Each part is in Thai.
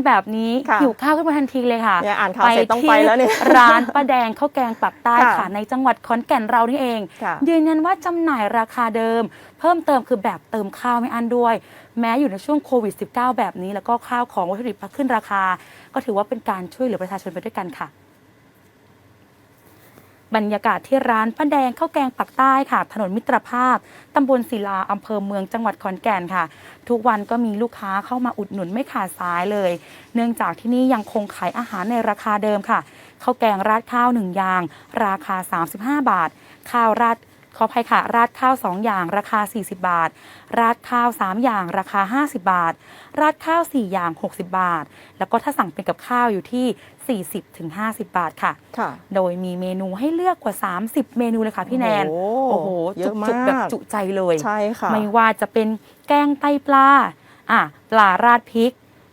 ย็นๆแบบนี้ค่ะหิวข้าวขึ้นมาทันทีเลยค่ะเนี่ยอ่านข่าวเสร็จต้องไปแล้วเนี่ยที่ร้านป้าแดงข้าวแกงปักใต้ค่ะค่ะ ในจังหวัดขอนแก่นเรานี่เองค่ะยืนยันว่าจำหน่ายราคาเดิม เพิ่มเติมคือแบบเติมข้าวไม่อั้นด้วย แม้อยู่ในช่วงโควิด -19 แบบนี้ แล้วก็ข้าวของวัตถุดิบขึ้นราคา ก็ถือว่าเป็นการช่วยเหลือประชาชนไปด้วยกันค่ะ บรรยากาศที่ร้านป้าแดงข้าวแกงปักใต้ค่ะ ถนนมิตรภาพตำบลศิลาอำเภอเมืองจังหวัดขอนแก่นค่ะ ทุกวันก็มีลูกค้าเข้ามาอุดหนุนไม่ขาดสายเลย เนื่องจากที่นี่ยังคงขายอาหารในราคาเดิมค่ะข้าวแกงราดข้าวหนึ่งอย่าง ราคา 35 บาท ข้าวราด ขออภัยค่ะ ราดข้าว 2 อย่างราคา 40 บาท ราดข้าว 3 อย่างราคา 50 บาท ราดข้าว 4 อย่าง 60 บาท แล้วก็ถ้าสั่งเป็นกับข้าวอยู่ที่ 40-50 บาทค่ะค่ะโดยมีเมนูให้เลือกกว่า 30 เมนูเลยค่ะพี่แนน โอ้โหโอ้โหเยจุอะกมากจุกแบบจุใจเลยใช่ค่ะไม่ว่าจะเป็นแกงไตปลาอะปลาราดพริก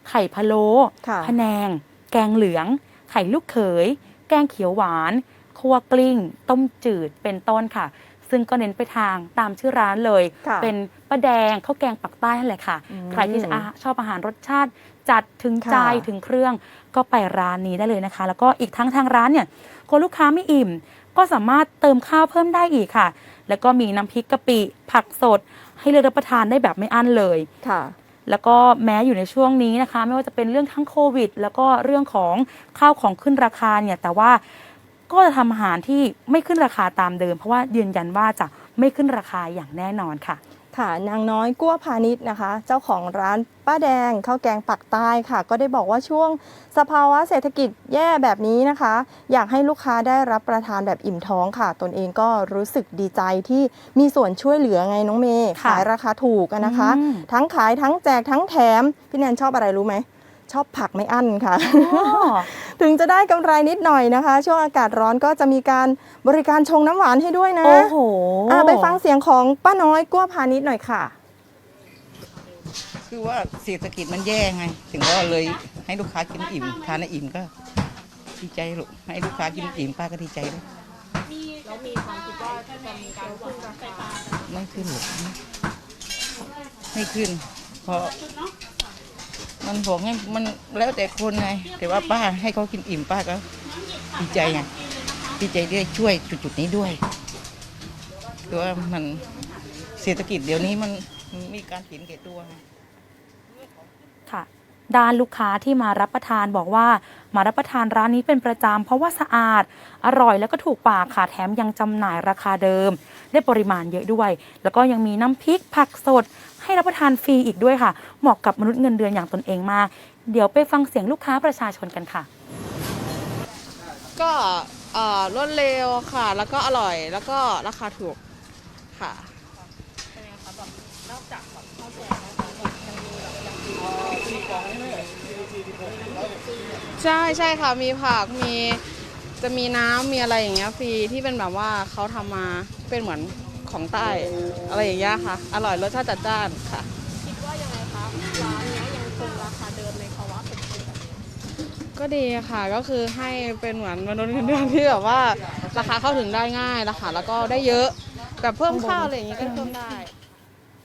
ไข่พะโล้ค่ะพะแนง แกงเหลือง ไข่ลูกเขย แกงเขียวหวานคั่วกลิ้ง ต้มจืดเป็นต้นค่ะ ซึ่งก็เน้นไปทางตามชื่อร้านเลย ค่ะเป็นป้าแดงข้าวแกงปักใต้นั่นแหละค่ะ อืม ใครที่จะอะชอบอาหารรสชาติ จัดถึงใจค่ะ ถึงเครื่องก็ไปร้านนี้ได้เลยนะคะ แล้วก็อีกทั้งทางร้านเนี่ยกลัวลูกค้าไม่อิ่ม ก็สามารถเติมข้าวเพิ่มได้อีกค่ะ แล้วก็มีน้ำพริกกะปิผักสด ให้เลือกรับประทานได้แบบไม่อั้นเลย ค่ะ แล้วก็แม้อยู่ในช่วงนี้นะคะ ไม่ว่าจะเป็นเรื่องทั้งโควิด แล้วก็เรื่องของข้าวของขึ้นราคาเนี่ยแต่ว่า ก็จะทำอาหารที่ไม่ขึ้นราคาตามเดิม เพราะว่ายืนยันว่าจะไม่ขึ้นราคาอย่างแน่นอนค่ะ ค่ะนางน้อยกั้วพาณิชย์นะคะ เจ้าของร้านป้าแดงข้าวแกงปักใต้ค่ะ ก็ได้บอกว่าช่วงสภาวะเศรษฐกิจแย่แบบนี้นะคะ อยากให้ลูกค้าได้รับประทานแบบอิ่มท้องค่ะ ตนเองก็รู้สึกดีใจที่มีส่วนช่วยเหลือไงน้องเมย์ค่ะขายราคาถูกอะนะคะ อืม ทั้งขายทั้งแจกทั้งแถม พี่แนนชอบอะไรรู้ไหม ชอบผักไม่อั้นค่ะ อ๋อ ถึงจะได้กำไรนิดหน่อยนะคะ ช่วงอากาศร้อนก็จะมีการบริการชงน้ำหวานให้ด้วยนะ โอ้โหอะไปฟังเสียงของป้าน้อยกั้วพาณิชย์หน่อยค่ะ คือว่าเศรษฐกิจมันแย่ไง ถึงว่าเลยให้ลูกค้ากินอิ่มทานแล้วอิ่มก็ดีใจลูกให้ลูกค้ากินอิ่มป้าก็ดีใจด้วยไม่ขึ้นหรอกไม่ขึ้น เพราะ มันบอกให้มันแล้วแต่คนไง แต่ว่าป้าให้เขากินอิ่มป้าก็ดีใจไงดีใจได้ช่วยจุดๆนี้ด้วยคือว่ามันเศรษฐกิจเดี๋ยวนี้มันมีการเห็นแก่ตัวไงค่ะด้านลูกค้าที่มารับประทานบอกว่ามารับประทานร้านนี้เป็นประจำเพราะว่าสะอาด อร่อยแล้วก็ถูกปากค่ะแถมยังจำหน่ายราคาเดิม ได้ปริมาณเยอะด้วย แล้วก็ยังมีน้ำพริกผักสด ให้รับประทานฟรีอีกด้วยค่ะ เหมาะกับมนุษย์เงินเดือนอย่างตนเองมาก เดี๋ยวไปฟังเสียงลูกค้าประชาชนกันค่ะ ก็เอ่อรวดเร็วค่ะ แล้วก็อร่อยแล้วก็ราคาถูกค่ะใช่ใช่ค่ะมีผักมีจะมีน้ำมีอะไรอย่างเงี้ยฟรีที่เป็นแบบว่าเขาทำมาเป็นเหมือน ของใต้อะไรอย่างเงี้ยค่ะ อร่อยรสชาติจัดจ้านค่ะ คิดว่ายังไงคะร้านเนี้ยยังคงราคาเดิมในภาวะเศรษฐกิจแบบนี้ก็ดีค่ะก็คือให้เป็นเหมือนมนุษย์เงินเดือนที่แบบว่าราคาเข้าถึงได้ง่ายนะคะแล้วก็ได้เยอะแบบเพิ่มข้าวอะไรอย่างงี้ก็เพิ่มได้